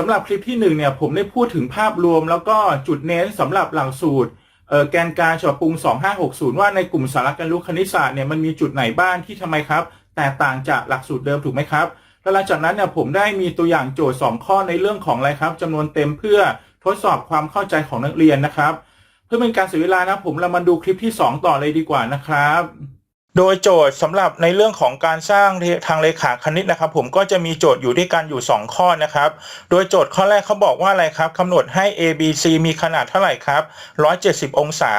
สำหรับคลิปที่หนึ่งเนี่ยผมได้พูดถึงภาพรวม แล้วก็จุดเน้นสำหรับหลักสูตรแกนการฉบับปรุง 2560 ว่าในกลุ่มสาระการรู้คณิตศาสตร์เนี่ยมันมีจุดไหนบ้างที่ทำไมครับ แตกต่างจากหลักสูตรเดิมถูกไหมครับแล้วหลังจากนั้นเนี่ยผมได้มีตัวอย่างโจทย์ 2 ข้อในเรื่องของอะไรครับจำนวนเต็มเพื่อทดสอบความเข้าใจของนักเรียนนะครับ เพื่อเป็นการเสียเวลานะผมเรามาดูคลิปที่ 2 ต่อเลยดีกว่านะครับ โดยโจทย์สำหรับในเรื่องของการสร้างทางเลขาคณิตนะครับ ผมก็จะมีโจทย์อยู่ด้วยกันอยู่ 2 ข้อนะครับ โดยโจทย์ข้อแรกเขาบอกว่าอะไรครับกำหนดให้ A B C มีขนาดเท่าไหร่ครับ 170 องศา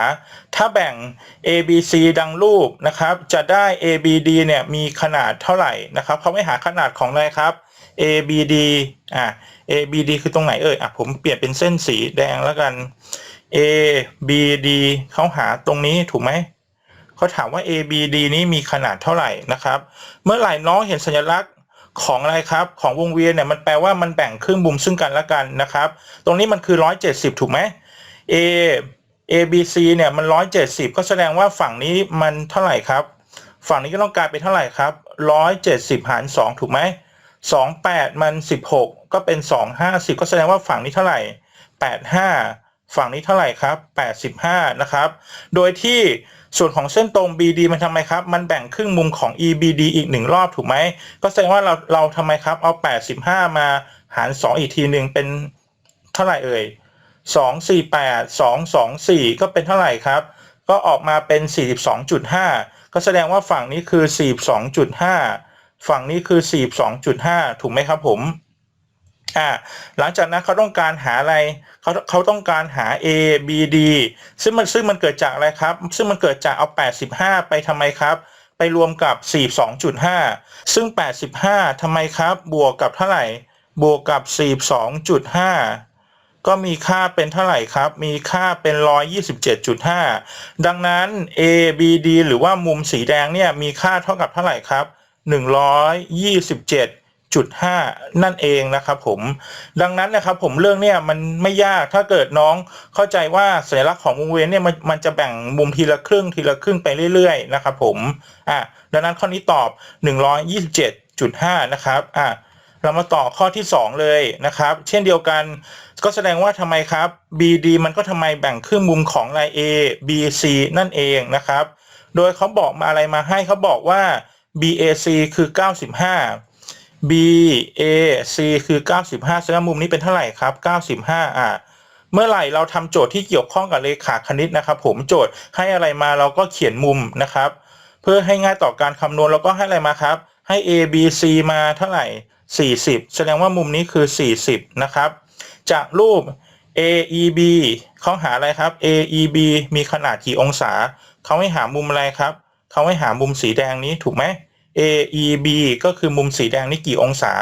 ถ้าแบ่ง A B C ดังรูปนะครับ จะได้ A B D เนี่ยมีขนาดเท่าไหร่นะครับเขาไม่หาขนาดของอะไรครับ A B D อะ A B D คือตรงไหนเอ่ยอะผมเปลี่ยนเป็นเส้นสีแดงแล้วกัน A B D เขาหาตรงนี้ถูกไหม เขาถามว่า A B D นี้มีขนาดเท่าไหร่นะครับ เมื่อไหร่น้องเห็นสัญลักษณ์ของอะไรครับ ของวงเวียนเนี่ยมันแปลว่ามันแบ่งครึ่งมุมซึ่งกันและกันนะครับ ตรงนี้มันคือ 170 ถูกไหม A A B C เนี่ยมัน 170 ก็แสดงว่าฝั่งนี้มันเท่าไหร่ครับ ฝั่งนี้ก็ต้องกลายเป็นเท่าไหร่ครับ 170 หาร 2 ถูกไหม 28 มัน 16 ก็เป็น 250 ก็แสดงว่าฝั่งนี้เท่าไหร่ 85 ฝั่งนี้เท่าไหร่ครับ 85 นะครับ โดยที่ ส่วนของเส้นตรง BD มันทำไมครับ มันแบ่งครึ่งมุมของ EBD อีกหนึ่งรอบถูกไหม ก็แสดงว่าเราเราทำไมครับ เอา 85 มาหาร 2 อีกทีหนึ่งเป็นเท่าไหร่เอ่ย 248 224 ก็เป็นเท่าไหร่ครับ ก็ออกมาเป็น 42.5 ก็แสดงว่าฝั่งนี้คือ 42.5 ฝั่งนี้คือ 42.5 ถูกไหมครับผม อ่าหลังจากนั้นเขาต้องการหาอะไรเขาเขาต้องการหา A B D ซึ่งมันซึ่งมันเกิดจากอะไรครับ ซึ่งมันเกิดจากเอา 85 ไปทำไมครับ ไปรวมกับ 42.5 ซึ่ง 85ทำไมครับ บวกกับเท่าไหร่ บวกกับ 42.5 ก็มีค่าเป็นเท่าไหร่ครับ มีค่าเป็น 127.5 ดังนั้น A B D หรือว่ามุมสีแดงเนี่ยมีค่าเท่ากับเท่าไหร่ครับ 127 จุดห้านั่นเองนะครับผมดังนั้นนะครับผมเรื่องเนี่ยมันไม่ยากถ้าเกิดน้องเข้าใจว่าสัญลักษณ์ของวงเวียนเนี่ยมันมันจะแบ่งมุมทีละครึ่งทีละครึ่งไปเรื่อยๆนะครับผมอะดังนั้นข้อนี้ตอบ 127.5 นะครับอะเรามาต่อข้อที่ 2 เลยนะครับ เช่นเดียวกันก็แสดงว่าทำไมครับ BD มันก็ทำไมแบ่งครึ่งมุมของลาย A B C นั่นเองนะครับ โดยเขาบอกมาอะไรมาให้เขาบอกว่า BAC คือ 95 B A C คือ95แสดงว่ามุมนี้เป็นเท่าไหร่ครับ95อะเมื่อไหร่เราทำโจทย์ที่เกี่ยวข้องกับเลขาคณิตนะครับ ผมโจทย์ให้อะไรมาเราก็เขียนมุมนะครับ เพื่อให้ง่ายต่อการคำนวณเราก็ให้อะไรมาครับ ให้ A B C มาเท่าไหร่ 40 แสดงว่ามุมนี้คือ 40 นะครับ จากรูป A E B เขาหาอะไรครับ A E B มีขนาดกี่องศา เขาให้หามุมอะไรครับ เขาให้หามุมสีแดงนี้ถูกไหม A E B ก็คือมุมสีแดงนี่กี่องศา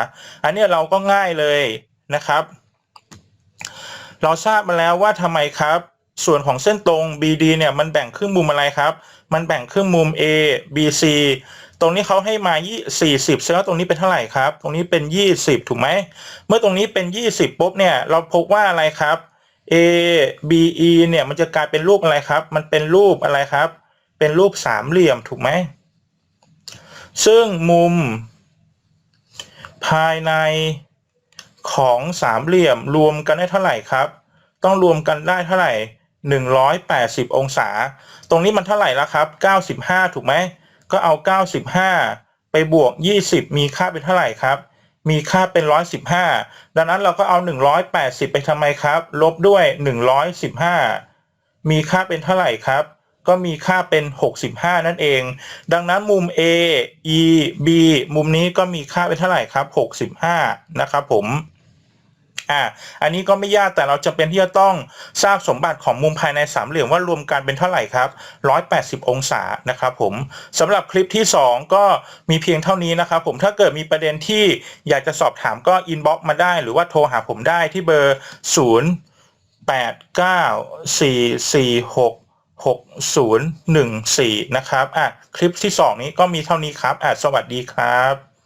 อันนี้เราก็ง่ายเลยนะครับ เราทราบมาแล้วว่าทำไมครับ ส่วนของเส้นตรง BD เนี่ยมันแบ่งครึ่งมุมอะไรครับ มันแบ่งครึ่งมุม A B C ตรงนี้เขาให้มา 40แสดงว่าตรงนี้เป็นเท่าไหร่ครับ ตรงนี้เป็น 20 ถูกไหม เมื่อตรงนี้เป็น 20 ปุ๊บเนี่ย เราพบว่าอะไรครับ A B E เนี่ย มันจะกลายเป็นรูปอะไรครับ มันเป็นรูปอะไรครับ เป็นรูปสามเหลี่ยมถูกไหม ซึ่งมุม ภายในของสามเหลี่ยมรวมกันได้เท่าไหร่ครับ ต้องรวมกันได้เท่าไหร่180 องศา ตรงนี้มันเท่าไหร่แล้วครับ 95 ถูกไหม ก็เอา 95 ไปบวก 20 มีค่าเป็นเท่าไหร่ครับ มีค่าเป็น 115 ดังนั้นเราก็เอา 180 ไปทำไมครับ ลบด้วย 115 มีค่าเป็นเท่าไหร่ครับ ก็มีค่าเป็น 65 นั่นเอง ดังนั้นมุม A E B มุมนี้ก็มีค่าเป็นเท่าไหร่ครับ 65 นะครับผมอ่าอันนี้ก็ไม่ยากแต่เราจะเป็นที่จะต้องทราบสมบัติของมุมภายในสามเหลี่ยมว่ารวมกันเป็นเท่าไหร่ครับ 180 องศานะครับผมสำหรับคลิปที่ 2 ก็มีเพียงเท่านี้นะครับผมถ้าเกิดมีประเด็นที่อยากจะสอบถามก็อินบ็อกมาได้ หรือว่าโทรหาผมได้ที่เบอร์ 0 8 9 4 4 6 6014 นะครับอะคลิปที่ 2 นี้ก็มีเท่านี้ครับอะสวัสดีครับ